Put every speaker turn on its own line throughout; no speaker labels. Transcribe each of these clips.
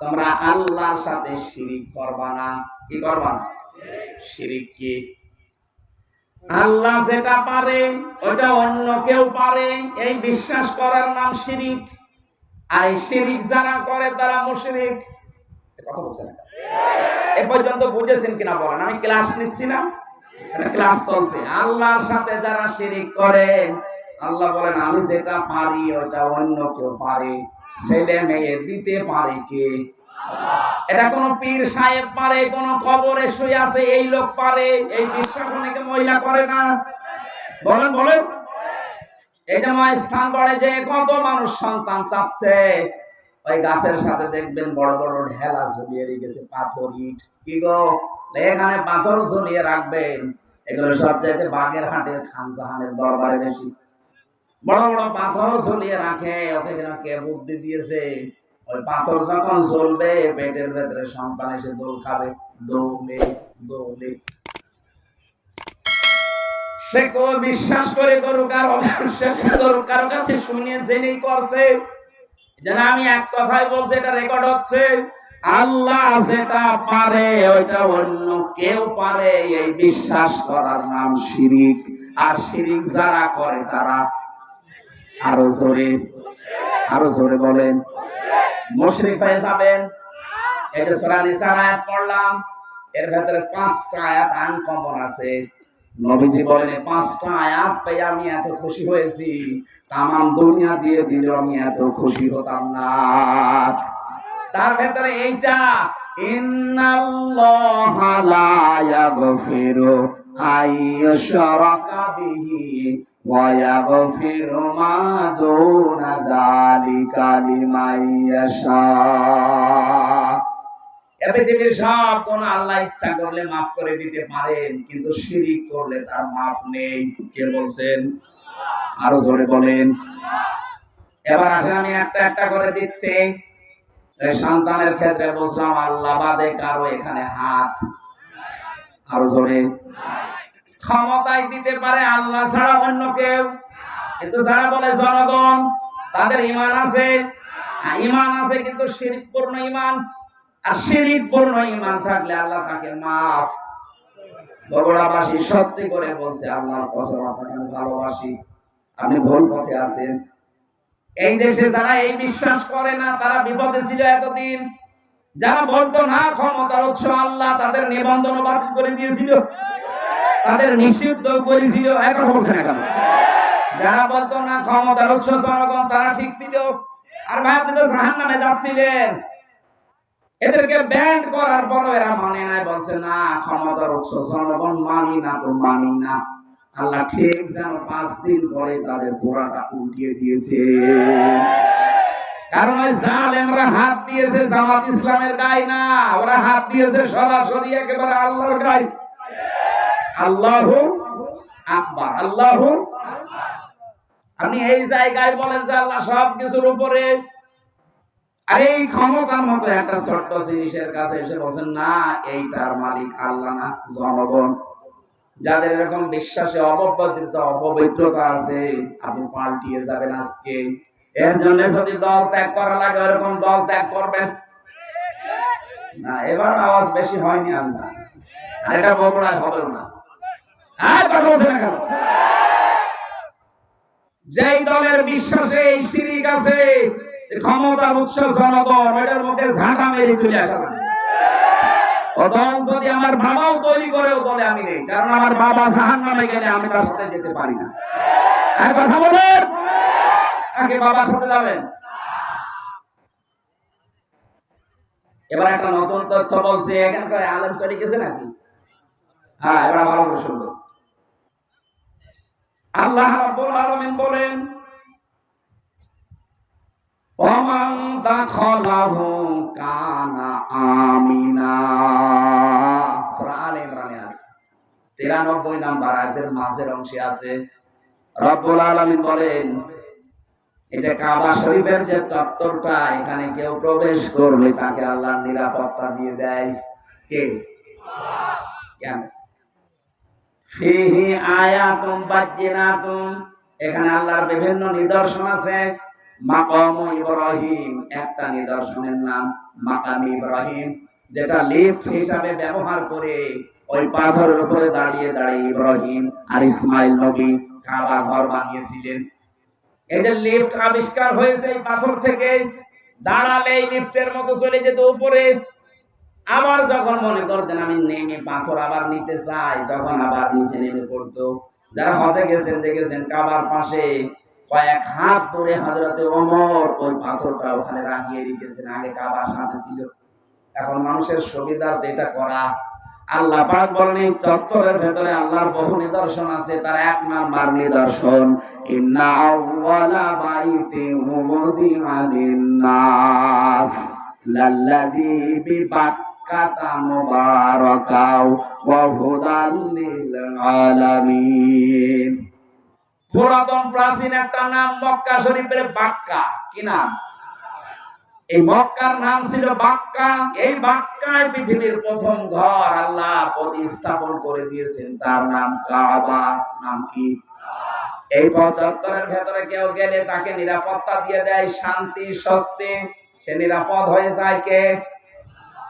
তোমরা আল্লাহর সাথে শিরিক করবা না। কি করবা না? শিরিক কি? আল্লাহ যেটা পারে, ওটা অন্য কেউ পারে। এই বিশ্বাস করার নাম শিরিক। আর শিরিক যারা করে, তারা মুশরিক। কথা বলছেন এ পর্যন্ত বুঝেছেন কিনা বলেন? আমি ক্লাস নিচ্ছি না। ক্লাস চলছে। আল্লাহর সাথে যারা শিরিক করে আল্লাহ বলেন, আমি যেটা পারি ওটা অন্য কেউ পারে। ছেলে মেয়ে দিতে পারে কে? এটা কোন পীর সাহেব পারে, কোন কবরে শুয়ে আছে, এই লোক পারে, এই বিশ্বাস অনেকে মহিলা করে না। বলেন বলেন। এই যে স্থান করে যে কত মানুষ সন্তান চাচ্ছে, ওই গাছের সাথে দেখবেন বড় বড় ঢেলা ঝুলিয়ে রেখেছে, পাথর, ইট। কি গো? এখানে পাথর ঝুলিয়ে রাখবেন? এগুলো সব চাইতে বাগের হাটের খান জাহানের দরবারে বেশি। বড় বড় পাথর ঝুলিয়ে রাখে ওকে যেন কে বুদ্ধি দিয়েছে। ওই পাথর যখন জ্বলবে পেটের ভেতরে সন্তান এসে দোল খাবে। দৌলে দৌলে। সে কো বিশ্বাস করে করুক আর অবিশ্বাস করুক, কারও কাছে শুনিয়ে জেনেই করছে। যেন আমি এক কথাই বলছি, এটা রেকর্ড হচ্ছে। আল্লাহ যেটা পারে, ওইটা অন্য কেউ পারে। এই বিশ্বাস করার নাম শিরিক। আর শিরিক যারা করে, তারা আরও জোরে আরও জোরে বলেন। মুশরিক হয়ে যাবেন। এই যে সূরা নিসার পড়লাম, এর ভেতরে পাঁচটা আয়াত আনকমন আছে। নবীজি বলেন পাঁচটা আয়াত পেয়ে আমি এত খুশি হয়েছি। তামাম দুনিয়া দিয়ে দিলেও আমি এত খুশি হতাম না। তার ভেতরে এইটা, ইন্নাল্লাহা লা ইয়াগফিরু আইয়ুশরাকা বিহি মা দুনা যালিকা লিমান ইয়াশা এ পৃথিবীর সব কোন আল্লাহ ইচ্ছা করলে মাফ করে দিতে পারেন, কিন্তু শিরিক করলে তার মাফ নেই। কে বলছেন? আরও জোরে বলেন। এবার আসলে আমি একটা একটা করে দিচ্ছি। সন্তানের ক্ষেত্রে বুঝলাম আল্লাহ বাদে কারও এখানে হাত। আরও জোরে। ক্ষমতায় দিতে পারে আল্লাহ ছাড়া অন্য কেউ। কিন্তু যারা বলে জনগণ তাদের ইমান আছে? হ্যাঁ, ইমান আছে কিন্তু শিরিক পূর্ণ ইমান। আর শিরিক পূর্ণ ইমান থাকলে আল্লাহ তাকে মাফ। সত্যি করে বলছে আল্লাহর কসম আপনাকে ভালোবাসি। আপনি ভুল পথে আছেন। এই দেশে যারা এই বিশ্বাস করে না তারা বিপদে ছিল এতদিন। যারা বলতো না ক্ষমতার উৎস আল্লাহ তাদের নিবন্ধন বাতিল করে দিয়েছিল। তাদের নিষিদ্ধ করেছিল, এখন বলছে না কেন যারা বলতো না ক্ষমতার উৎস জনগণ তারা ঠিক ছিল। আর ভাই, আপনি তো জাহান যাচ্ছিলেন। এদেরকে ব্যান্ড করার পরও এরা মানে নাই, বলছে, না ক্ষমতার উৎস জনগণ মানি না, তো মানি না। আল্লাহ ঠিক যেন পাঁচ দিন পরে তাদের পোড়াটা উল্টিয়ে দিয়েছে। কারণ ওই জালেমরা হাত দিয়েছে জামাত ইসলামের গায়ে না, ওরা হাত দিয়েছে সরাসরি একেবারে আল্লাহর গায়ে। আল্লাহ আকবার, আল্লাহ আপনি এই জায়গায় বলেন যে আল্লাহ উপরে। আর এই ক্ষমতার মতো একটা ছোট্ট জিনিসের কাছে এসে বলছেন, না, এইটার মালিক আল্লাহ না, জনগণ। যাদের এরকম বিশ্বাসে অপবিত্র অপবিত্রতা আছে, আপনি পাল্টিয়ে যাবেন আজকে। এর জন্য যদি দল ত্যাগ করা লাগে এরকম দল ত্যাগ করবেন। না, এবার আওয়াজ বেশি হয়নি আর এটা বগুড়ায় হবে না। হ্যাঁ যেই দলের বিশ্বাসে এই আছে উৎস জনগণ, এটার মধ্যে ঝাঁটা মেরে চলে আসা যেতে পারি না। যাবেন? এবার একটা নতুন তথ্য বলছে, এখানকার আলেম চলে গেছে নাকি? হ্যাঁ এবার ভালো শুনব। আল্লাহ রাব্বুল আলামিন বলেন, ওমান দাখালাহু কানা আমিনা। সূরা আলে ইমরানে আছে। 93 নাম্বার আয়াতের মাঝের অংশে আছে, রব্বুল আলামিন বলেন, এই যে কাবা শরীফের যে চত্বরটা, এখানে কেউ প্রবেশ করলে তাকে আল্লাহ নিরাপত্তা দিয়ে দেয়। কে? কেন? ফিহি আয়াতুম বাজ্জিনাতুম। এখানে আল্লাহর বিভিন্ন নিদর্শন আছে। মাকাম ইব্রাহিম, একটা নিদর্শনের নাম মাকাম ইব্রাহিম, যেটা লিফট হিসাবে ব্যবহার করে ওই পাথরের উপরে দাঁড়িয়ে দাঁড়িয়ে ইব্রাহিম আর ইসমাইল নবী কাবা ঘর বানিয়েছিলেন। এই যে লিফট আবিষ্কার হয়েছে এই পাথর থেকে দাঁড়ালে লিফটের মতো চলে যেত উপরে। আবার যখন মনে করতেন আমি নেমে পাথর আবার নিতে চাই, তখন আবার নিচে নেমে পড়তো। যারা হজে গেছেন, দেখেছেন কাবার পাশে কয়েক হাত দূরে হজরতে ওমর ওই পাথরটা ওখানে রাখিয়ে রেখেছেন আগে কাবার সাথে ছিল। এখন মানুষের সুবিধার্থে এটা করা। আল্লাহ পাক বলেন, চত্বরের ভেতরে আল্লাহর বহু নিদর্শন আছে, তার এক নাম্বার নিদর্শন, ইন্না আউওয়ালা লিন-নাস, লাল্লাযী পুরাতন প্রাচীন একটা নাম মক্কা শরীফের বাক্কা। কি নাম? এই মক্কার নাম ছিল বাক্কা। এই বাক্কায় পৃথিবীর প্রথম ঘর আল্লাহ প্রতিস্থাপন করে দিয়েছেন। তার নাম কাবা। নাম কি? এই পঁচাত্তরের ভেতরে কেউ গেলে তাকে নিরাপত্তা দিয়ে দেয়, শান্তি, স্বস্তি। সে নিরাপদ হয়ে যায় কে?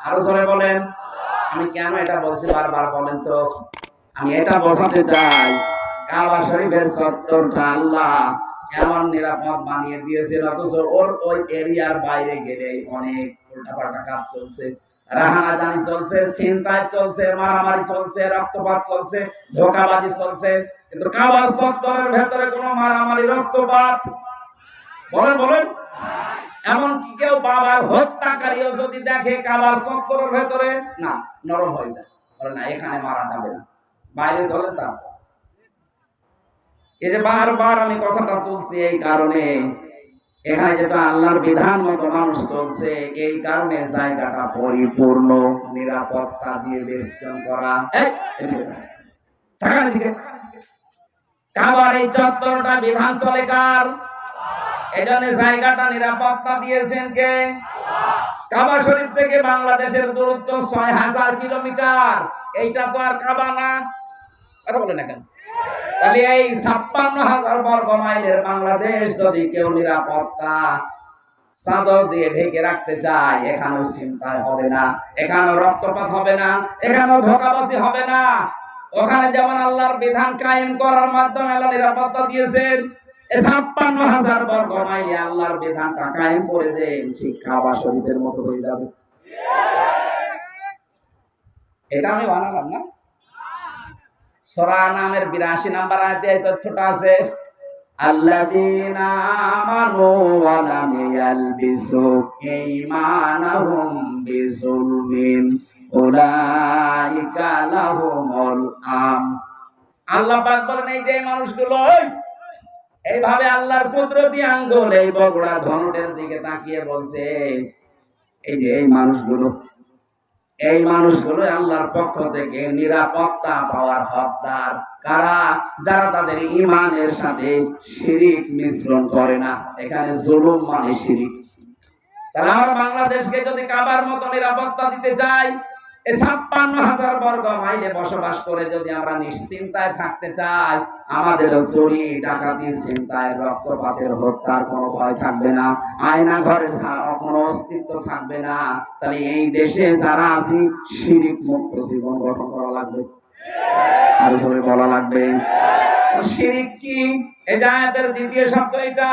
আরও জোরে বলেন। আমি কেন এটা বলছি বারবার বলেন তো? আমি এটা বোঝাতে চাই। কাবা শরীফের চত্বরটা আল্লাহ এমন নিরাপদ বানিয়ে দিয়েছেন, অথচ ওর ওই এরিয়ার বাইরে গেলে অনেক উল্টাপাল্টা কাজ চলছে। রাহানাদানি চলছে চিন্তায় চলছে, মারামারি চলছে, রক্তপাত চলছে, ধোকাবাজি চলছে। কিন্তু কাবা ভেতরে কোনো মারামারি, রক্তপাত? বলেন বলেন। এমন কি কেউ বাবার হত্যাকারীও যদি দেখে কাবার চত্বরের ভেতরে, না, নরম হয়ে যায়। না, এখানে মারা যাবে না। বাইরে চলে তারপর। এই যে বারবার আমি কথাটা বলছি এই কারণে, এখানে যেটা আল্লাহর বিধান মতো মানুষ চলছে, এই কারণে জায়গাটা পরিপূর্ণ, নিরাপত্তা দিয়ে বেষ্টন করা। কাবার এই চত্বরটা বিধান চলে কার? এখানে জায়গাটা নিরাপত্তা দিয়েছেন কে? কাবা শরীফ থেকে বাংলাদেশের দূরত্ব ছয় হাজার কিলোমিটার। এইটা তো আর কাবা না। কথা বলে না কেন? তাহলে এই ছাপ্পান্ন হাজার বর্গ মাইলের বাংলাদেশ যদি কেউ নিরাপত্তা চাদর দিয়ে ঢেকে রাখতে চায় এখানেও চিন্তায় হবে না। এখানেও রক্তপাত হবে না। এখানেও ধোকাবাজি হবে না। ওখানে যেমন আল্লাহর বিধান কায়েম করার মাধ্যমে আল্লাহ নিরাপত্তা দিয়েছেন ছাপ্পান্ন হাজার বর্গ মাইলে আল্লাহর বিধানটা কায়েম করে দেন, ঠিক কাবা শরীফের মতো হয়ে যাবে। এটা আমি বানালাম না? সরা নামের বিরাশি নাম্বার তথ্যটা আছে আল্লাহ বলেন, এই যে মানুষগুলো এইভাবে আল্লাহর কুদরতি আঙ্গুল, এই বগুড়া ধনুটের দিকে তাকিয়ে বলছে, এই যে এই মানুষগুলো এই মানুষগুলো আল্লাহর পক্ষ থেকে নিরাপত্তা পাওয়ার হকদার। কারা? যারা তাদের ইমানের সাথে শিরিক মিশ্রণ করে না। এখানে জুলুম মানে শিরিক। তারা আমরা বাংলাদেশকে যদি কাবার মতো নিরাপত্তা দিতে চাই ছাপ্পান্ন হাজার বর্গ মাইলে বসবাস করে যদি আমরা নিশ্চিন্তায় থাকতে চাই, আমাদের চুরি ডাকাতি চিন্তায় রক্তপাতের হত্যার কোনো ভয় থাকবে না। আয়না ঘরে কোনো অস্তিত্ব থাকবে না। তাহলে এই দেশে যারা আছি মুক্ত জীবন গঠন করা লাগবে। আর বলা লাগবে। কি? দ্বিতীয় শব্দ এটা।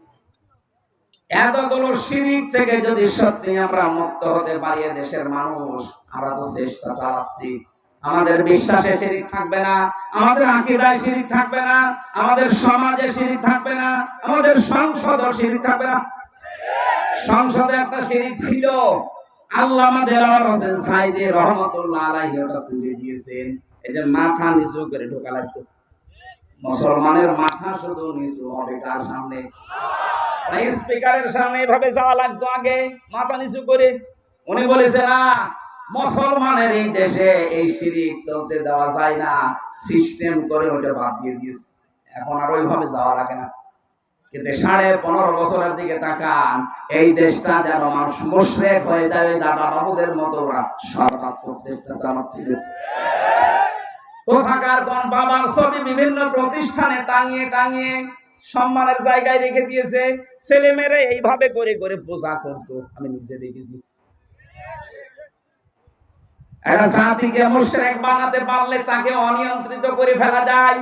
এতগুলো শিরিক থেকে যদি সত্যি আমরা মুক্ত হতে পারি দেশের মানুষ, আমরা তো চেষ্টা চালাচ্ছি। আমাদের বিশ্বাসে শিরিক থাকবে না, আমাদের আকিদায় শিরিক থাকবে না, আমাদের সমাজে শিরিক থাকবে না, আমাদের সংসদও শিরিক থাকবে না। সংসদে একটা শিরিক ছিল। আল্লাহ আমাদের হোসেন সাইদে রহমতুল্লাহ আলাইহি ওটা তুলে দিয়েছেন। এই যে মাথা নিচু করে ঢোকা লাগবে। মুসলমানের মাথা শুধু নিচু হবে কার সামনে? স্পিকারের সামনে এভাবে যাওয়া লাগতো আগে, মাথা নিচু করে। উনি বলেছে, না, মুসলমানের এই দেশে এই শিরিক চলতে দেওয়া যায় না। সিস্টেম করে ওটা বাদ দিয়ে দিয়েছে। এখন আর ওইভাবে যাওয়া লাগে না। কিন্তু সাড়ে পনেরো বছরের দিকে তাকান, এই দেশটা যেন মানুষ মুশরেক হয়ে যাবে দাদা বাবুদের মতো ওরা সর্বাত্মক চেষ্টা চালাচ্ছিল। কোথাকার কোন বাবার ছবি বিভিন্ন প্রতিষ্ঠানে টাঙিয়ে টাঙিয়ে সম্মানের জায়গায় রেখে দিয়েছে। ছেলেমেয়েরা এইভাবে করে করে পূজা করতো, আমি নিজে দেখেছি। একটা জাতিকে মুশরেক বানাতে পারলে তাকে অনিয়ন্ত্রিত করে ফেলা যায়।